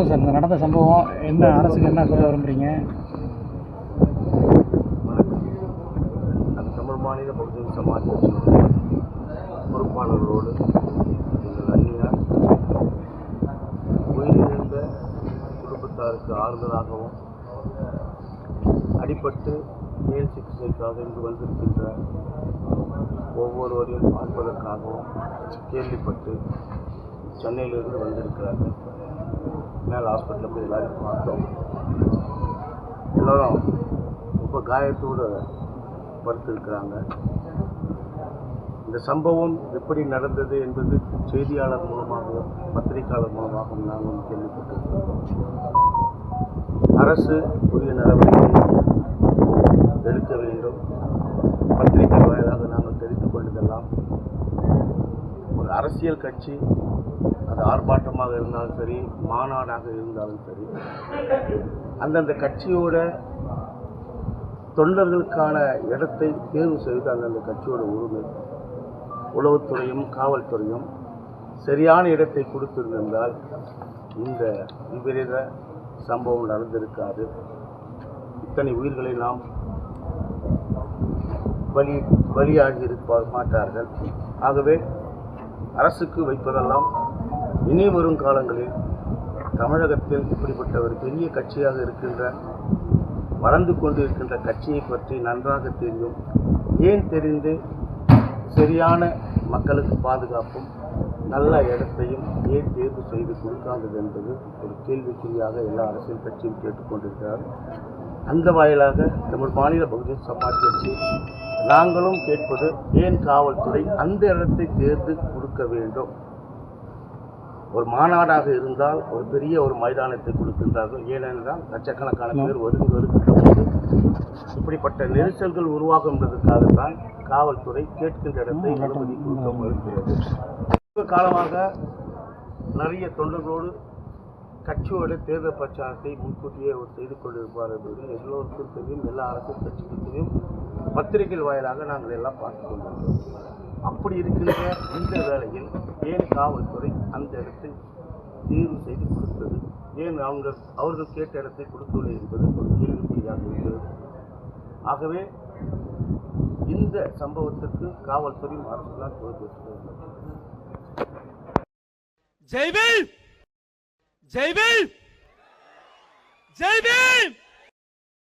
சொல்லுங்கள் சார் இந்த நடந்த சம்பவம் என்ன அரசுக்கு என்ன சொல்ல விரும்புகிறீங்க அந்த தமிழ் மாநில பகுஜன் சமாஜ் பொறுப்பாளர்களோடு எங்கள் அந்நியார் உயிரிழந்த குடும்பத்தாருக்கு ஆறுதலாகவும் அடிபட்டு மேல் சிகிச்சைக்காக இங்கு வந்திருக்கின்ற ஒவ்வொருவரையும் பார்ப்பதற்காகவும் கேள்விப்பட்டு சென்னையிலிருந்து வந்திருக்கிறார்கள் மேல் ஹாஸ்பிட்டலில் போய் எல்லாரும் பார்த்தோம். எல்லோரும் ரொம்ப காயத்தோடு படுத்திருக்கிறாங்க. இந்த சம்பவம் எப்படி நடந்தது என்பது செய்தியாளர் மூலமாகவும் பத்திரிகையாளர் மூலமாகவும் நாங்கள் கேள்விப்பட்டிருக்கிறோம். அரசு உரிய நடவடிக்கை எடுக்க வேண்டும். பத்திரிகை வாயிலாக நாங்கள் தெரிந்து கொண்டதெல்லாம் ஒரு அரசியல் கட்சி அது ஆர்ப்பாட்டமாக இருந்தாலும் சரி மாநாடாக இருந்தாலும் சரி அந்தந்த கட்சியோட தொண்டர்களுக்கான இடத்தை தேர்வு செய்து அந்தந்த கட்சியோட உரிமை உளவுத்துறையும் காவல்துறையும் சரியான இடத்தை கொடுத்திருந்தால் இந்த விபரீத சம்பவம் நடந்திருக்காது. இத்தனை உயிர்களை நாம் பலி பலியாகி இருப்ப மாட்டார்கள். ஆகவே அரசுக்கு வைப்பதெல்லாம் இனி வரும் காலங்களில் தமிழகத்தில் இப்படிப்பட்ட ஒரு பெரிய கட்சியாக இருக்கின்ற வளர்ந்து கொண்டிருக்கின்ற கட்சியை பற்றி நன்றாக தெரியும். ஏன் தெரிந்து சரியான மக்களுக்கு பாதுகாப்பும் நல்ல இடத்தையும் ஏன் தேர்வு செய்து கொடுக்காதது என்பது ஒரு கேள்விக்குறியாக எல்லா அரசியல் கட்சியும் கேட்டுக்கொண்டிருக்கிறார் அந்த வாயிலாக தமிழ் மாநில பகுஜன் சமாஜ் கட்சி நாங்களும் கேட்பது ஏன் காவல்துறை அந்த இடத்தை தேர்ந்து கொடுக்க வேண்டும்? ஒரு மாநாடாக இருந்தால் ஒரு பெரிய ஒரு மைதானத்தை கொடுக்கின்றார்கள். ஏனென்றால் லட்சக்கணக்கான பேர் ஒதுங்கி வருகின்ற போது இப்படிப்பட்ட நெரிசல்கள் உருவாகும் என்பதற்காகத்தான் காவல்துறை கேட்கின்ற இடத்தை அனுமதி கொடுக்க மறுக்கிறது காலமாக நிறைய தொண்டர்களோடு கட்சியோட தேர்தல் பிரச்சாரத்தை முன்கூட்டியே அவர் செய்து கொண்டிருப்பார் என்பது எல்லோருக்கும் தெரியும் எல்லா அரசியல் கட்சிக்கும் தெரியும். பத்திரிகை வாயிலாக நாங்கள் எல்லாம் பார்த்து கொண்டிருக்கிறோம். அப்படி இருக்கின்ற இந்த வேளையில் ஏன் காவல்துறை அந்த இடத்தை தேர்வு செய்து கொடுத்தது? ஏன் அவங்க அவர்கள் கேட்ட இடத்தை கொடுத்துள்ளது என்பது ஒரு கேள்விக்குறியாக இருக்கிறது. ஆகவே இந்த சம்பவத்திற்கு காவல்துறை அரசுதான் பொறுப்பேற்று ஜெய் பீம் ஜெய்